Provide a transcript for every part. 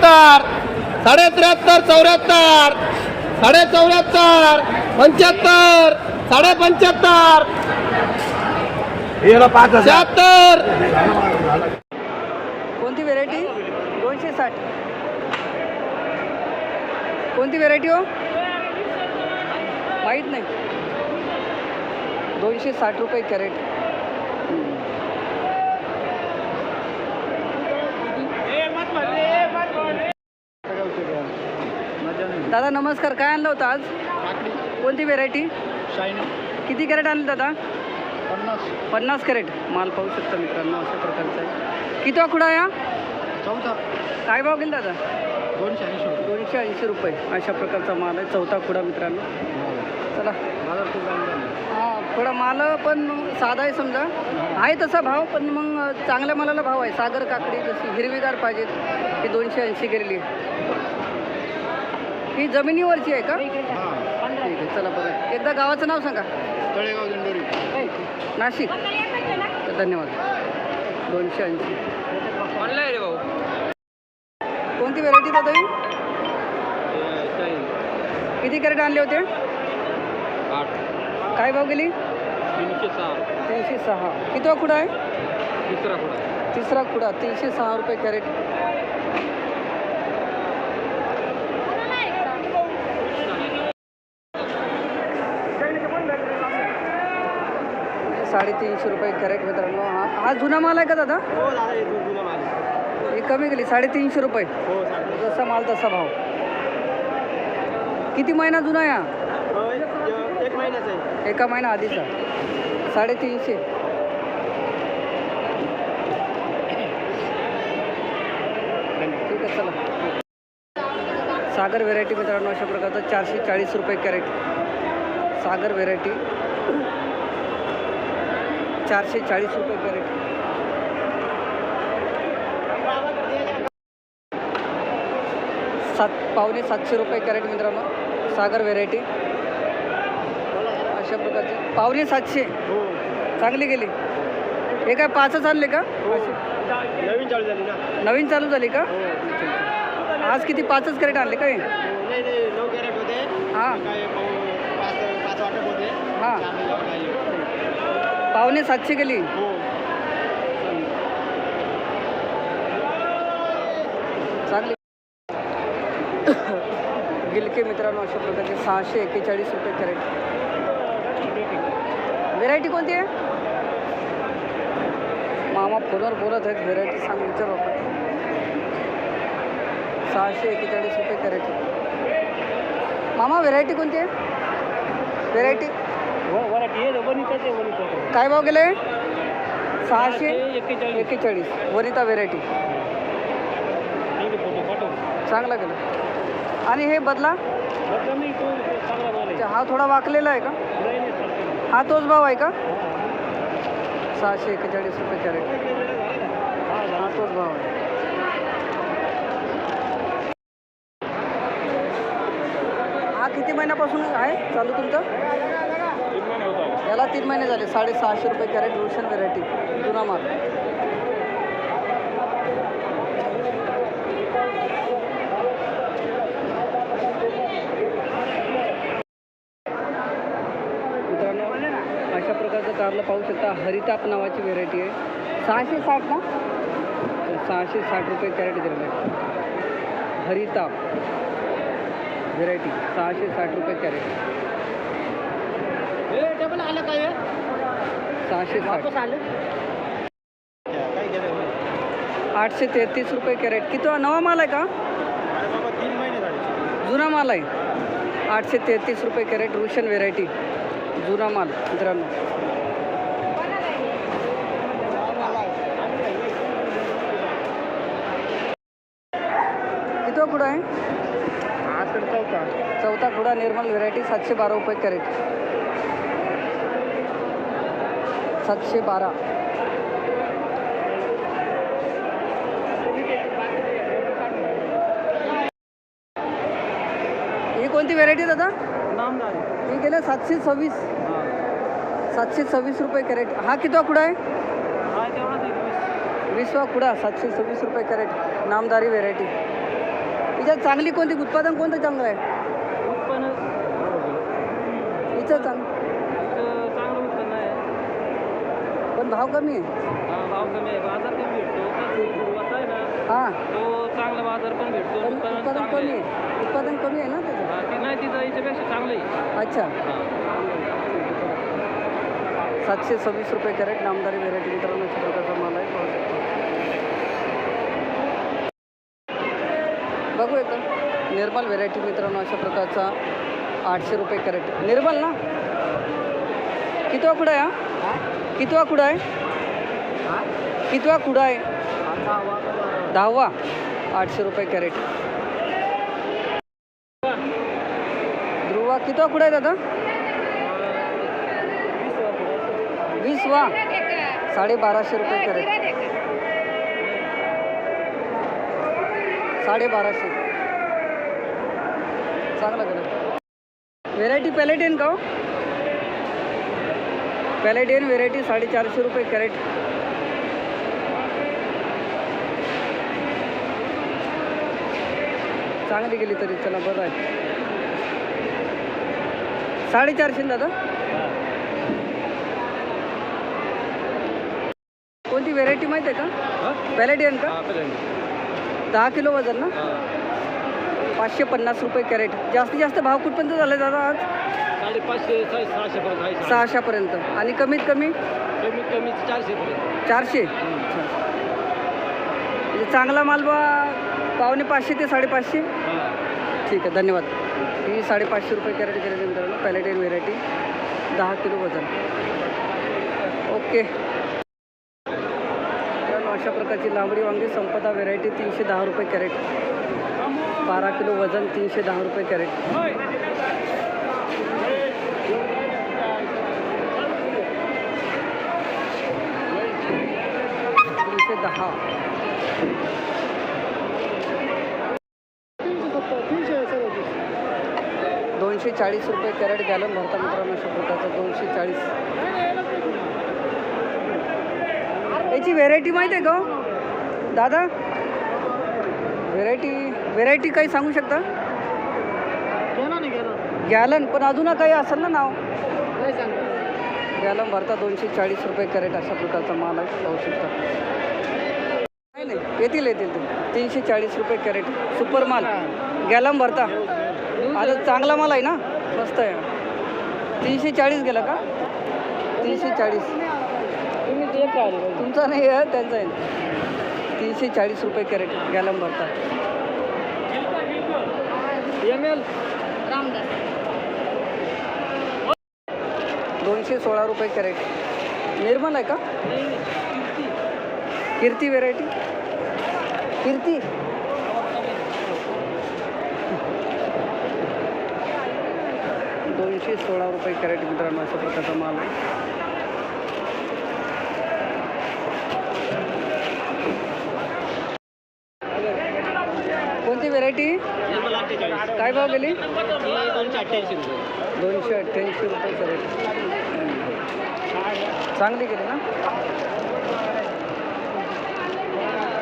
त्र्याहत्तर साडे त्र्याहत्तर चौऱ्याहत्तर साडे चौऱ्याहत्तर पंच्याहत्तर साडे पंच्याहत्तर पाच शहात्तर. कोणती व्हेरायटी दोनशे साठ. कोणती व्हेरायटी हो? माहीत नाही. दोनशे साठ रुपये कॅरेट. दादा नमस्कार. काय आणलं होतं आज? कोणती व्हेरायटी किती कॅरेट आणलं दादा? पन्नास. कॅरेट माल पाहू शकता मित्रांनो अशा प्रकारचा आहे. किती खुडा या चौथा. काय भाव गेला दादा? दोनशे ऐंशी दोनशे ऐंशी रुपये. अशा प्रकारचा माल आहे. चौथा खुडा मित्रांनो. चला. हां थोडा माल पण साधा आहे समजा. आहे तसा भाव पण मग चांगल्या मालाला भाव आहे. सागर काकडी जशी हिरवीगार पाहिजेत ही दोनशे ऐंशी गेलेली आहे. ही जमिनीवरची आहे का? ठीक आहे चला बरं एकदा गावाचं नाव सांगा. तळेगाव दिंडोरी. नाशिक. धन्यवाद. दोनशे ऐंशी. रे भाऊ. कोणती व्हेरायटी दादा ही? किती कॅरेट आणले होते? आठ. काय भाव गेली? तीनशे सहा. तीनशे सहा. किती खुडा आहे? तिसरा कुठं तिसरा खुडा तीनशे सहा रुपये कॅरेट. साडेतीनशे रुपये कॅरेट मित्रांनो. हा हा जुना माल आहे का दादा? हो हे कमी गेली साडेतीनशे रुपये. हो जसा माल तसा भाव. किती महिना जुना या? आहे. एका महिना आधीचा. साडेतीनशे. ठीक आहे चला. सागर व्हेरायटी मित्रांनो अशा प्रकारचं चारशे चाळीस रुपये कॅरेट सागर व्हेरायटी चारशे चाळीस रुपये कॅरेट सात पावणे सातशे रुपये कॅरेट मित्रांनो सागर व्हेरायटी अशा प्रकारचे. पावणे सातशे. हो. चांगली गेली. हे काय पाचच आणले का? नवीन चालू झाली ना. नवीन चालू झाली का? आज किती पाचच कॅरेट आणले काय? नाही नाही नऊ कॅरेट होते. हां. पाच पाच हां. राहिलो. पावणे सातशे गेली. हो. चांगली. गिलके मित्रांनो अशा प्रकारचे सहाशे एक्केचाळीस रुपये कॅरेट. व्हेरायटी कोणती आहे? मामा फोनवर बोलत आहेत व्हेरायटी सांग विचारू आपण सहाशे एक्केचाळीस रुपये कॅरेट. मामा व्हेरायटी कोणती आहे? व्हेरायटी हो काय भाव गेले सहाशे एक्केचाळीस एक्केचाळीस वनिता व्हेरायटी चांगला गेलं आणि हे बदला? हा थोडा वाकलेला आहे का आहे नाही नाही चालतं. हा तोच भाव आहे का? सहाशे एक्केचाळीस रुपये कॅरेट. हा तोच भाव आहे. हा किती महिन्यापासून आहे चालू तुमचं? याला तीन महिने झाले साडेसहाशे रुपये कॅरेट रोशन व्हेरायटी जुना माल मित्रांनो अशा कारलं पाहू शकता हरिताप नावाची व्हेरायटी आहे. सहाशे साठ ना? सहाशे साठ रुपये कॅरेट दिलेलं आहे हरिताप व्हेरायटी सहाशे साठ रुपये कॅरेट. आलं काय हे? सहाशे साठ. आलं. आठशे तेहतीस रुपये कॅरेट. किती नवा माल आहे का? जुना माल आहे. आठशे तेहतीस रुपये कॅरेट रुशन व्हेरायटी जुना माल मित्रांनो किती कुठं आहे हा तर चौथा चौथा खुडा निर्मल व्हेरायटी सातशे बारा रुपये कॅरेट. सातशे बारा. ही कोणती व्हेरायटी दादा? नामदार. ही गेले सातशे सव्वीस. सातशे सव्वीस रुपये कॅरेट. हा कितवा खुडा आहे? हा वीसवा खुडा सातशे सव्वीस रुपये कॅरेट. नामदारी व्हेरायटी. हिच्यात चांगली कोणती? उत्पादन कोणतं चांगलं आहे उत्पन्न इथं चांगलं उत्पन्न आहे पण भाव कमी आहे. हा, भाव कमी आहे. बाजार कमी भेटतो आहे ना. हां. तो चांगला बाजार पण भेटतो. पण उत्पन्न उत्पादन चांगलं कमी आहे. आहे. उत्पादन कमी आहे ना त्याचं? हा, ती नाही तिथं याच्यापेक्षा चांगलं आहे. अच्छा. हा. सातशे सव्वीस रुपये कॅरेट नामदारी व्हेरायटी मित्रांनो अशा प्रकारचा माल आहे. पाहू शकता. बघू येतं निर्मल व्हेरायटी मित्रांनो अशा प्रकारचा आठशे रुपये कॅरेट. निर्मल ना? कितवा कुडा आहे हा? कितवा कुडा आहे कितवा कुडा आहे दहावा. आठशे रुपये कॅरेट. ध्रुवा कितवा कुडा आहे दादा? वीस वा साडेबाराशे रुपये कॅरेट. साडेबाराशे. चांगलं चांगला व्हेरायटी पॅलेटियन का पॅलेटियन व्हेरायटी साडेचारशे रुपये कॅरेट चांगली गेली तरी चला बरं आहे साडेचारशे दादा? कोणती व्हेरायटी माहीत आहे का? पॅलेटियन का. दहा किलो वजन ना. पाचशे पन्नास रुपये कॅरेट. जास्तीत जास्त भाव कुठपर्यंत झाले दादा आज? साडेपाचशे. सहाशेपर्यंत आणि कमीत कमी? कमीत कमी चारशे चारशे? म्हणजे चांगला माल बा पावणे पाचशे ते साडेपाचशे. ठीक आहे धन्यवाद. ही साडेपाचशे रुपये कॅरेट केलेली मित्रांनो पॅलेटेन व्हेरायटी दहा किलो वजन. ओके. अशा प्रकारची लांबडी वांगी संपदा व्हेरायटी तीनशे दहा रुपये कॅरेट. बारा किलो वजन तीनशे दहा रुपये कॅरेट. तीनशे दहा. दोनशे चाळीस रुपये कॅरेट गॅलन भरता मित्रांनो अशा दोनशे चाळीस. याची व्हेरायटी माहीत आहे का हो? दादा व्हेरायटी व्हेरायटी काही सांगू शकता? गॅलन पण अजून काही असेल ना नाव? गॅलन भरता दोनशे चाळीस रुपये कॅरेट अशा प्रकारचा माल आहे पाहू शकता. नाही नाही येतील येतील ते. तीनशे चाळीस रुपये कॅरेट सुपर माल. गॅलम भरता. आता चांगला माल आहे ना? मस्त आहे. तीनशे चाळीस गेला का? तीनशे चाळीस. तुमचा नाही आहे त्यांचा आहे. तीनशे चाळीस रुपये कॅरेट गॅलम भरता. M L. दोनशे सोळा रुपये कॅरेट. निर्मल आहे का? कीर्ती व्हेरायटी? कीर्ती? दोनशे सोळा रुपये कॅरेट मित्रांनो अशा प्रकारचा माल आहे कोणती व्हेरायटी गेली दोनशे अठ्ठ्याऐंशी रुपये दोनशे अठ्ठ्याऐंशी रुपये कॅरेट चांगली गेली ना?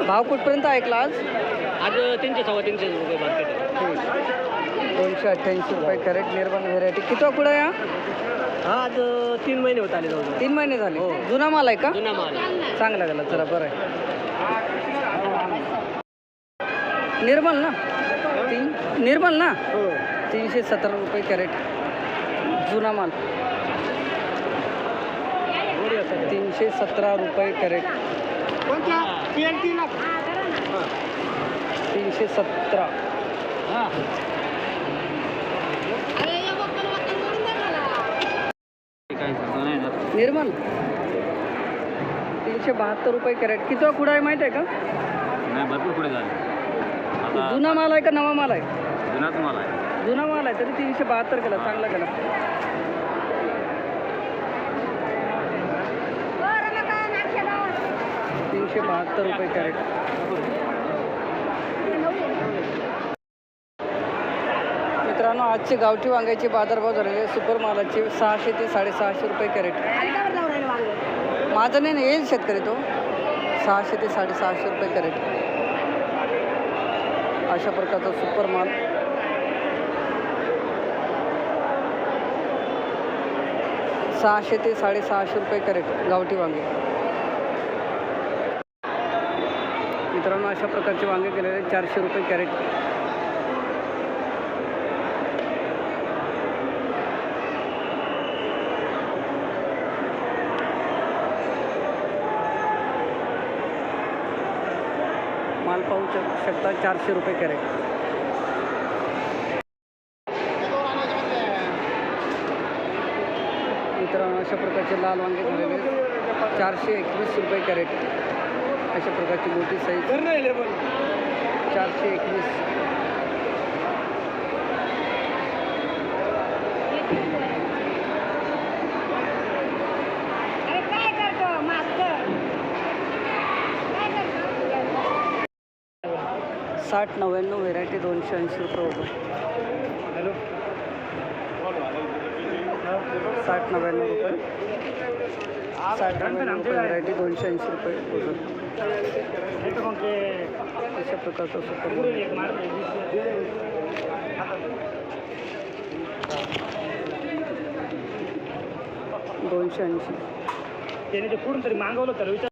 भाव कुठपर्यंत ऐकला आज? आज तीनशे सव्वा तीनशे रुपये मार्केट दोनशे अठ्ठ्याऐंशी रुपये कॅरेट निर्माण व्हेरायटी किती कुठं आहे हा आज तीन महिने होत आले जाऊन तीन महिने झाले. हो. जुना माल आहे का? जुना माल चांगला गेला चला बरं आहे. निर्मल ना? निर्मल ना? हो. तीनशे सतरा रुपये कॅरेट. जुना माल. तीनशे सतरा रुपये कॅरेट. तीनशे सतरा. निर्मल. तीनशे बहात्तर रुपये कॅरेट. किती कुडा आहे माहीत आहे का? नाही भरपूर पुढे झाले. जुना माल आहे का नवा माल आहे? जुनाच माल आहे. जुना माल आहे तरी तीनशे बहात्तर केला चांगला केला. तीनशे बहात्तर रुपये कॅरेट. मित्रांनो आजचे गावठी वांग्याचे बाजारभाव झालेले सुपर मालाचे सहाशे ते साडेसहाशे रुपये कॅरेट. माझा नाही ना, येईल शेतकरी तो. सहाशे ते साडेसहाशे रुपये कॅरेट. अशा प्रकारचा सुपर माल. सहाशे ते साडेसहाशे रुपये कॅरेट गावठी वांगे. मित्रांनो अशा प्रकारचे वांगे केलेले चारशे रुपये कॅरेट. माल पाहू शकता चारशे रुपये कॅरेट मित्रांनो अशा प्रकारचे लाल वांगे झालेले. चारशे एकवीस रुपये कॅरेट. अशा प्रकारची मोठी साईज चारशे एकवीस. साठ नव्याण्णव व्हेरायटी दोनशे ऐंशी रुपये होतो साठ नव्याण्णव रुपये. साठ नव्याण्णव रुपये व्हेरायटी दोनशे ऐंशी रुपये अशा प्रकारचा सुपर दोनशे ऐंशी. त्याने ते पुढून तरी मागवलं तर विचार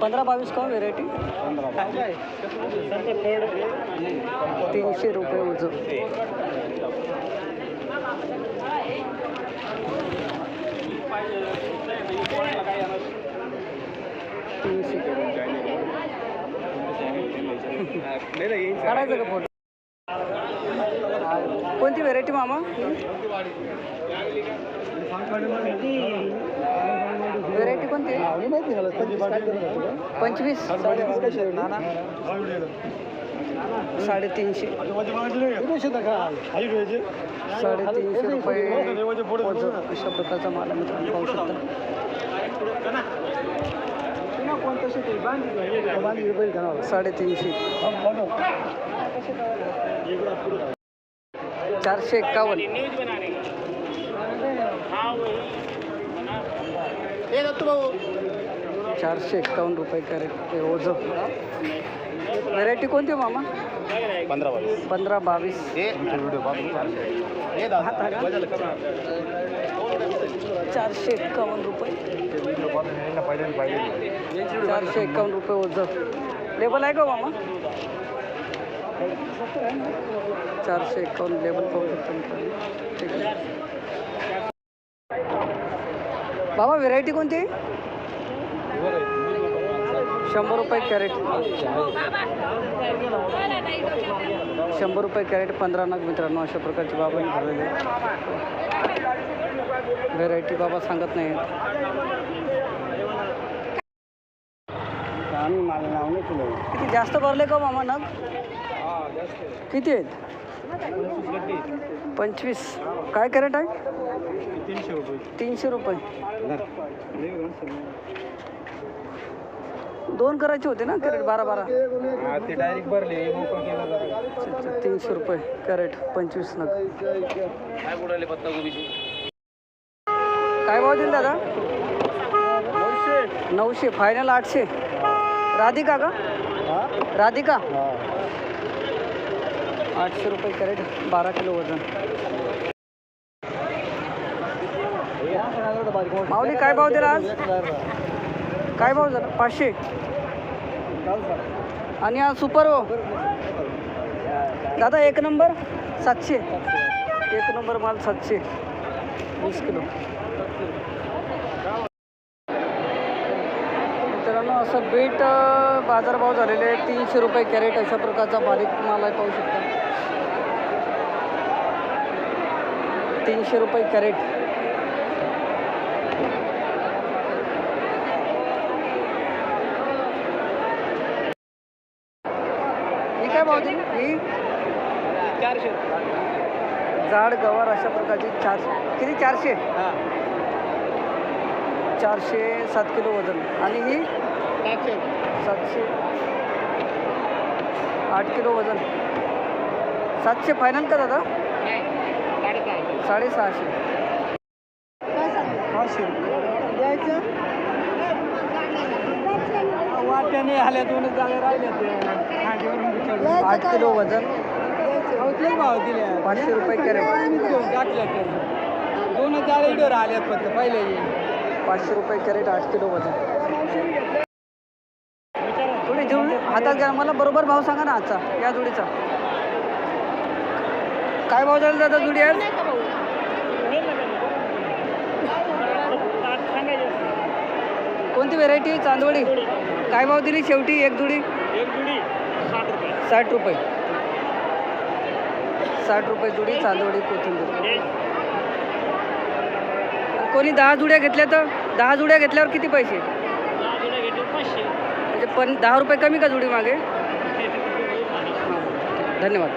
पंधरा बावीस का व्हेरायटी तीनशे रुपये उजव काढायचं का फोटो कोणती व्हेरायटी मामा? व्हेरायटी कोणती? पंचवीस. साडेतीनशे. साडेतीनशे रुपये अशा प्रकारचा माल मित्रांनो पाहू शकता. साडेतीनशे. चारशे एक्कावन्न. चारशे एक्कावन्न रुपये कॅरेट ओझं व्हेरायटी कोणती मामा? पंधरा बावीस. पंधरा बावीस. चारशे एक्कावन्न रुपये. चारशे एक्कावन्न रुपये ओझं लेबल आहे का मामा? चारशे एक्कावन्न लेबल पाहू शकतो मित्रांनो ठीक आहे. बाबा व्हेरायटी कोणती आहे? शंभर रुपये कॅरेट. शंभर रुपये कॅरेट पंधरा नग मित्रांनो अशा प्रकारचे बाबांनी भरलेले व्हेरायटी बाबा सांगत नाही किती? जास्त भरले का मामा नग? किती आहेत? पंचवीस. काय कॅरेट आहे? तीनशे रुपये. तीनशे रुपये. दोन करायचे होते ना कॅरेट बारा बारा. ते डायरेक्ट भरले मोकळं केलं जरा अच्छा, अच्छा, तीनशे रुपये कॅरेट पंचवीस नग. बुडाले काय भाव दिले दादा? नऊशे. फायनल आठशे. राधिका का? राधिका? आठशे रुपये कॅरेट बारा किलो वजन. माऊली काय भाव दिला आज? काय भाव झाला? पाचशे. आणि हा सुपर हो. दादा एक नंबर? सातशे. एक नंबर माल सातशे. वीस किलो. मित्रांनो असं बीट बाजारभाव झालेले आहे तीनशे रुपये कॅरेट अशा प्रकारचा बारीक माल आहे पाहू शकता. तीनशे रुपये कॅरेट ही काय भाव दिली ही चारशे. जाड गवार अशा प्रकारची चार किती? चारशे? चारशे सात किलो वजन. आणि ही? सातशे. आठ किलो वजन. सातशे फायनल का दादा? साडेसहाशे. पाट्याने आल्या दोनच जागा राहिल्या आठ किलो वजन भाव दिले पाचशे रुपये कॅरेट. टाकल्या दोनच जागा इडवर आल्यात फक्त पहिले पाचशे रुपये कॅरेट आठ किलो वजन. थोडी जुळली हातात घ्या मला बरोबर भाव सांगा ना आजचा या जोडीचा. काय भाव झाला दादा जोडी आज? कोणती व्हेरायटी चांदवडी. काय भाव दिली शेवटी एक जुडी एक जुडी? साठ रुपये. साठ रुपये. जुडी चांदवडी कोथिंबीर. कोणी दहा जुड्या घेतल्या तर? दहा जुड्या घेतल्यावर किती पैसे? म्हणजे पण दहा रुपये कमी का जुडी मागे? धन्यवाद.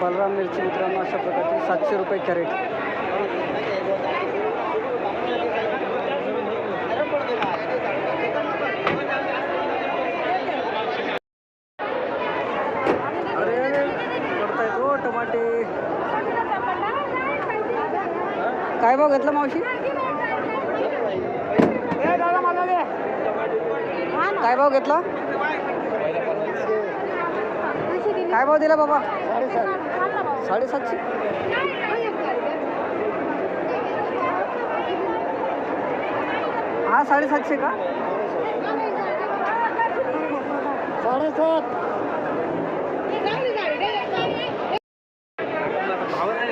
बलराम मिरची मित्रांनो अशा प्रकारची सातशे रुपये कॅरेट अरे पडतायत हो टमाटे भाव घेतला मावशी? काय भाव घेतला? काय भाव दिला बाबा? साडेसातशे. हा साडेसातशे का? साडेसात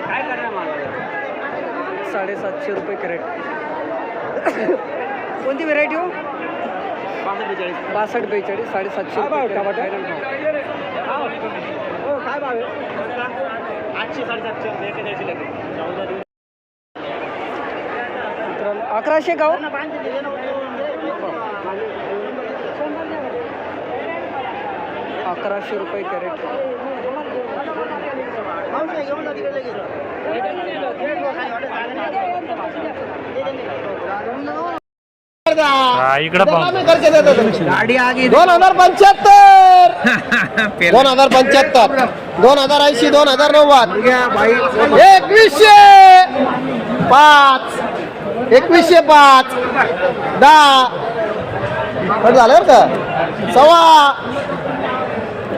काय करणार मला साडेसातशे रुपये कॅरेट. कोणती व्हेरायटी हो? बासष्ट बेचाळीस साडेसातशे काय भाव. हो आठशे साडेसातशे अकराशे का हो? अकराशे रुपये कॅरेट. गाडी आगी. दोन हजार पंच्याहत्तर. दोन हजार पंच्याहत्तर. दोन हजार ऐंशी दोन हजार नव्वद. एकवीसशे पाच. एकवीसशे पाच. दहा. झालं बरं का? सव्वा.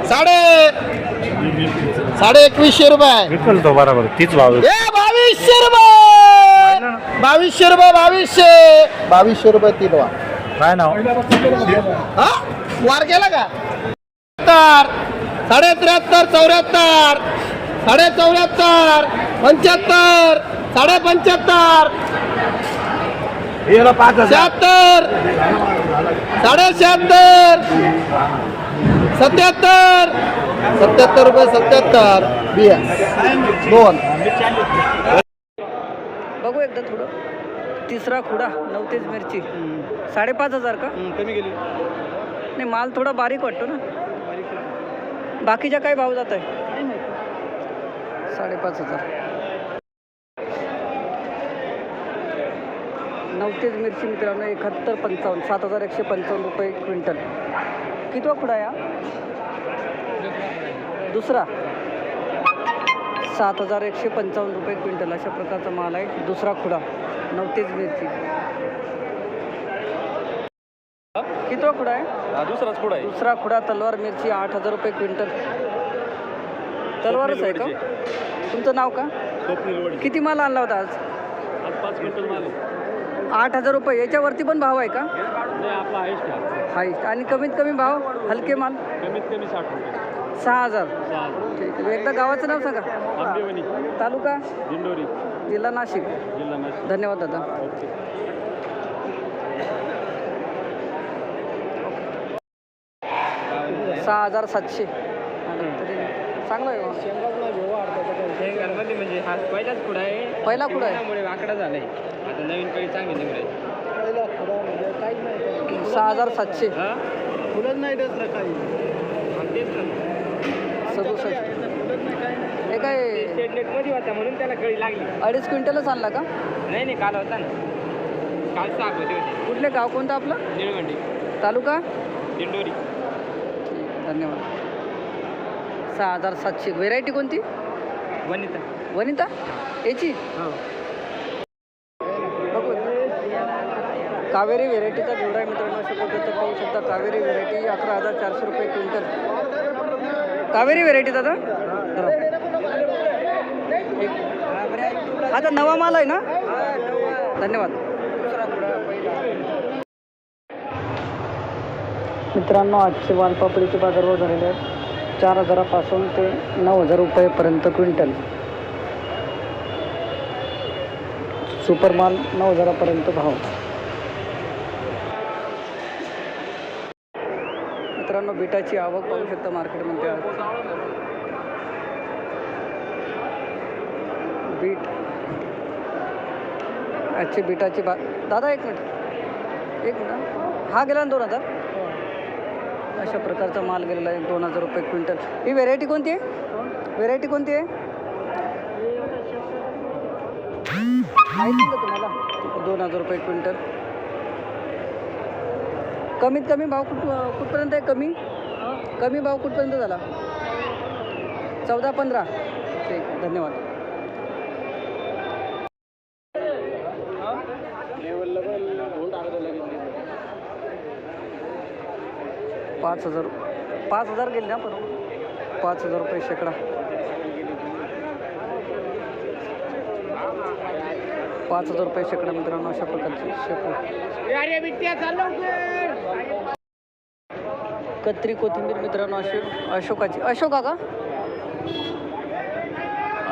साडे. साडे एकवीसशे रुपये तो बरोबर तीच भाव ए बावीसशे रुपये! बावीसशे रुपये बावीसशे! बावीसशे रुपये तीन वा. काय नाव? हा? वार गेला का? तर साडे त्र्याहत्तर चौऱ्याहत्तर साडे चौऱ्याहत्तर पंच्याहत्तर साडे पंच्याहत्तर पाच शहात्तर साडे शहात्तर सत्याहत्तर. सत्याहत्तर रुपये सत्याहत्तर. बिया. दोन. बघू एकदा थोडं. तिसरा खुडा नवतेज मिरची. साडेपाच हजार का? कमी गेली नाही माल थोडा बारीक वाटतो ना. बाकीच्या काय भाव जात आहे? साडेपाच हजार. नवतेज मिरची मित्रांनो एकाहत्तर पंचावन्न सात हजार एकशे पंचावन्न रुपये क्विंटल. कितवा खुडा या? दुसरा. सात हजार एकशे पंचावन्न रुपये क्विंटल अशा प्रकारचा माल आहे. दुसरा खुडा. नवतेज मिरची. कितवा खुडा आहे? दुसराच पुढं आहे. दुसरा खुडा तलवार मिरची आठ हजार रुपये क्विंटल. तलवारच आहे का? तुमचं नाव का? किती माल आणला होता आज? पाच क्विंटल माल. आठ हजार रुपये. याच्यावरती पण भाव आहे का? हाईस्ट आणि कमीत कमी भाव? हलके माल? कमीत कमी साठ रुपये. सहा हजार. ठीक आहे. एकदा गावाचं नाव सांगा. तालुका? दिंडोरी. जिल्हा नाशिक. जिल्हा नाशिक. धन्यवाद दादा. सहा हजार सातशे. चांगलं आहे. शेंगांमध्ये म्हणजे हा पहिलाच पुढं आहे. पहिला खुडा आहे. त्यामुळे आकडा झालाय. आता नवीन काही चांगली निघाली. सहा हजार सातशे. हा? फुलंच नाही डसलं काही. आणि तेच ना सदुसष्ट हे काय? स्टेट नेटमध्ये होता म्हणून त्याला कळी लागली. अडीच क्विंटलच आणला का? नाही नाही काल होता ना. काल सहा होते होते. कुठले गाव कोणतं आपलं? निळवंडी तालुका? दिंडोरी. ठीक धन्यवाद. सहा हजार सातशे. व्हेरायटी कोणती? वनिता. वनिता? याची? हो. बघू कावेरी व्हेरायटीचा घेवडा आहे मित्रांनो अशा पद्धतीचं पाहू शकता. कावेरी व्हेरायटी अकरा हजार चारशे रुपये क्विंटल. कावेरी व्हेरायटी दादा? आता नवा माल आहे ना? धन्यवाद. मित्रांनो आजचे वालपापडीचे बाजारभाव झालेले आहेत. चार हजारापासून ते नऊ हजार रुपयेपर्यंत क्विंटल. सुपर माल नऊ हजारापर्यंत भाव. मित्रांनो बिटाची आवक पाहू शकता मार्केटमध्ये आज. बीट. आजची बिटाची बा दादा एक मिनिट. एक मिनिट हा. गेला ना दोन हजार? अशा प्रकारचा माल गेलेला आहे दोन हजार रुपये क्विंटल. ही व्हेरायटी कोणती आहे? व्हेरायटी कोणती आहे? माहिती का तुम्हाला? दोन हजार रुपये क्विंटल. कमीत कमी भाव कुठ कुठपर्यंत आहे कमी? कमी भाव कुठपर्यंत झाला? चौदा पंधरा. ठीक धन्यवाद. पाच हजार. पाच हजार गेले ना बरोबर पाच हजार रुपये शेकडा. पाच हजार रुपये शेकडा मित्रांनो अशा प्रकारचे शेकडा. कत्री कोथिंबीर मित्रांनो अशोक अशोकाची. अशोका का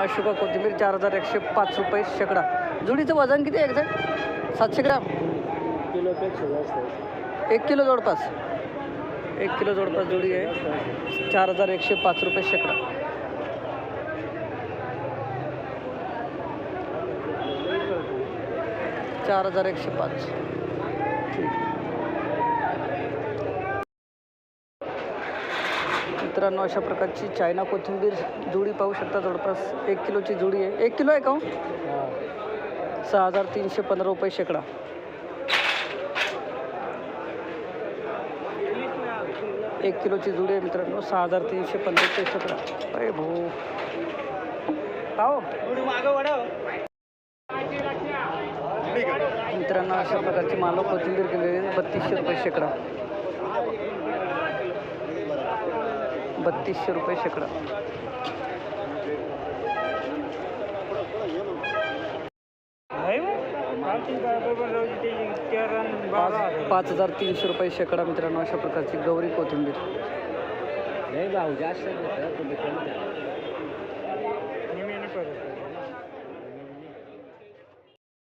अशोका कोथिंबीर चार हजार एकशे पाच रुपये शेकडा. जुडीचं वजन किती एक्झॅक्ट सातशे ग्राम. किलोपेक्षा जास्त आहे. एक किलो जवळपास. एक किलो जवळपास जोडी आहे. चार हजार एकशे पाच रुपये शेकडा. चार हजार एकशे पाच. मित्रांनो अशा प्रकारची चायना कोथिंबीर जोडी पाहू शकता. जवळपास एक किलोची जोडी आहे. एक किलो आहे का हो? सहा हजार तीनशे पंधरा रुपये शेकडा. एक किलोची जुडी आहे मित्रांनो सहा हजार तीनशे पन्नास ते शेकडा अरे भाऊ पाहो मित्रांनो अशा प्रकारची मालक कोथिंबीर केलेली बत्तीसशे रुपये शेकडा बत्तीसशे रुपये शेकडा पाच पाच हजार तीनशे रुपये शेकडा मित्रांनो अशा प्रकारची गौरी कोथिंबीर. नाही भाऊ जास्त